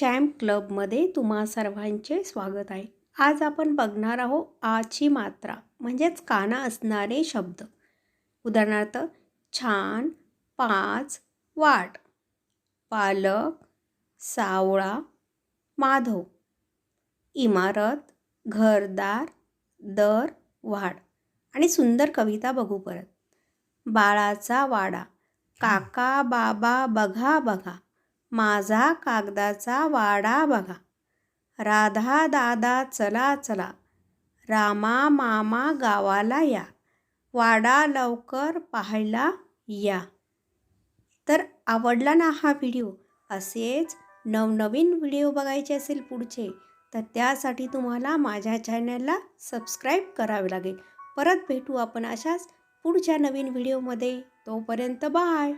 Champ क्लबमध्ये तुम्हा सर्वांचे स्वागत आहे. आज आपण बघणार आहोत आची मात्रा म्हणजेच काना असणारे शब्द. उदाहरणार्थ छान पाच वाट. पालक सावळा माधव. इमारत घरदार दर वाढ. आणि सुंदर कविता बघू परत. बाळाचा वाडा. काका बाबा बघा बघा. माझा कागदाचा वाडा बघा. राधा दादा चला चला. रामा मामा गावाला या. वाडा लवकर पाहायला या. तर आवडला ना हा व्हिडिओ? असेच नवनवीन व्हिडिओ बघायचे असेल पुढचे तर त्यासाठी तुम्हाला माझ्या चॅनलला सबस्क्राईब करावे लागेल. परत भेटू आपण अशाच पुढच्या नवीन व्हिडिओमध्ये. तोपर्यंत बाय.